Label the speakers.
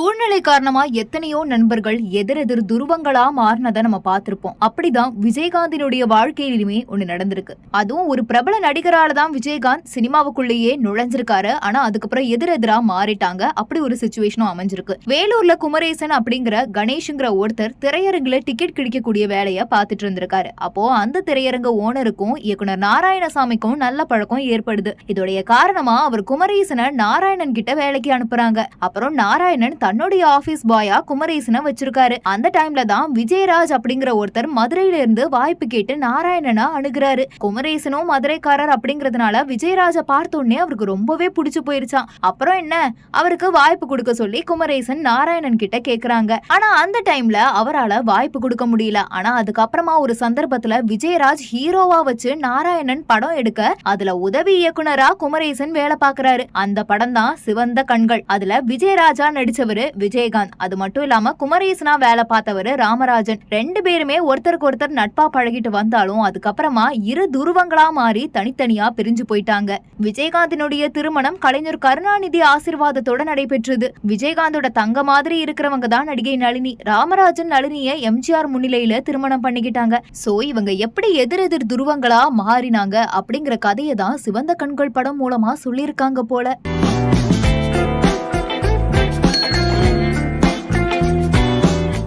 Speaker 1: சூழ்நிலை காரணமா எத்தனையோ நண்பர்கள் எதிரெதிர் துருவங்களா மாறினதை நம்ம பார்த்திருப்போம். அப்படிதான் விஜயகாந்தினுடைய வாழ்க்கையிலுமே ஒண்ணு நடந்திருக்கு. அதுவும் ஒரு பிரபல நடிகரால தான் விஜயகாந்த் சினிமாவுக்குள்ளேயே நுழைஞ்சிருக்காரு. ஆனா அதுக்கப்புறம் எதிரெதிரா மாறிட்டாங்க. அப்படி ஒரு சுச்சுவேஷனும் அமைஞ்சிருக்கு. வேலூர்ல குமரேசன் அப்படிங்கிற கணேஷ்ங்கிற ஒருத்தர் திரையரங்குல டிக்கெட் கிடைக்கக்கூடிய வேலையை பார்த்துட்டு இருந்திருக்காரு. அப்போ அந்த திரையரங்க ஓனருக்கும் இயக்குனர் நாராயணசாமிக்கும் நல்ல பழக்கம் ஏற்படுது. இதோடைய காரணமா அவர் குமரேசனை நாராயணன் கிட்ட வேலைக்கு அனுப்புறாங்க. அப்புறம் நாராயணன் தன்னுடைய ஆபீஸ் பாயா குமரேசனை வச்சிருக்காரு. அந்த டைம்ல தான் விஜயராஜ் அப்படிங்கிற ஒருத்தர் மதுரையில இருந்து வாய்ப்பு கேட்டு நாராயணனா அணுகிறாரு. குமரேசனும் மதுரைக்காரர் அப்படிங்கறதுனால விஜயராஜ பார்த்த உடனே அவருக்கு ரொம்பவே பிடிச்சு போயிருச்சான் அப்புறம் என்ன? அவருக்கு வாய்ப்பு கொடுக்க சொல்லி குமரேசன் நாராயணன் கிட்ட கேக்குறாங்க. ஆனா அந்த டைம்ல அவரால வாய்ப்பு கொடுக்க முடியல. ஆனா அதுக்கப்புறமா ஒரு சந்தர்ப்பத்துல விஜயராஜ் ஹீரோவா வச்சு நாராயணன் படம் எடுக்க அதுல உதவி இயக்குனரா குமரேசன் வேலை பாக்குறாரு. அந்த படம் தான் சிவந்த கண்கள். அதுல விஜயராஜா நடிச்சவரு விஜயகாந்த். அது மட்டும் இல்லாம குமரேசனா வேலை பார்த்தவரு ராமராஜன். ரெண்டு பேருமே ஒருத்தருக்கு ஒருத்தர் நட்பா பழகிட்டு வந்தாலும் அதுக்கப்புறமா இரு துருவங்களா மாறி தனித்தனியா பிரிஞ்சு போயிட்டாங்க. விஜயகாந்தினுடைய திருமணம் கலைஞர் கருணாநிதி ஆசிர்வாதத்தோட நடைபெற்றது. விஜயகாந்தோட தங்க மாதிரி இருக்கிறவங்க தான் நடிகை நளினி. ராமராஜன் நளினிய எம்ஜிஆர் முன்னிலையில திருமணம் பண்ணிக்கிட்டாங்க. சோ இவங்க எப்படி எதிரெதிர் துருவங்களா மாறினாங்க அப்படிங்கிற கதையை தான் சிவந்த கண்கள் படம் மூலமா சொல்லியிருக்காங்க போல.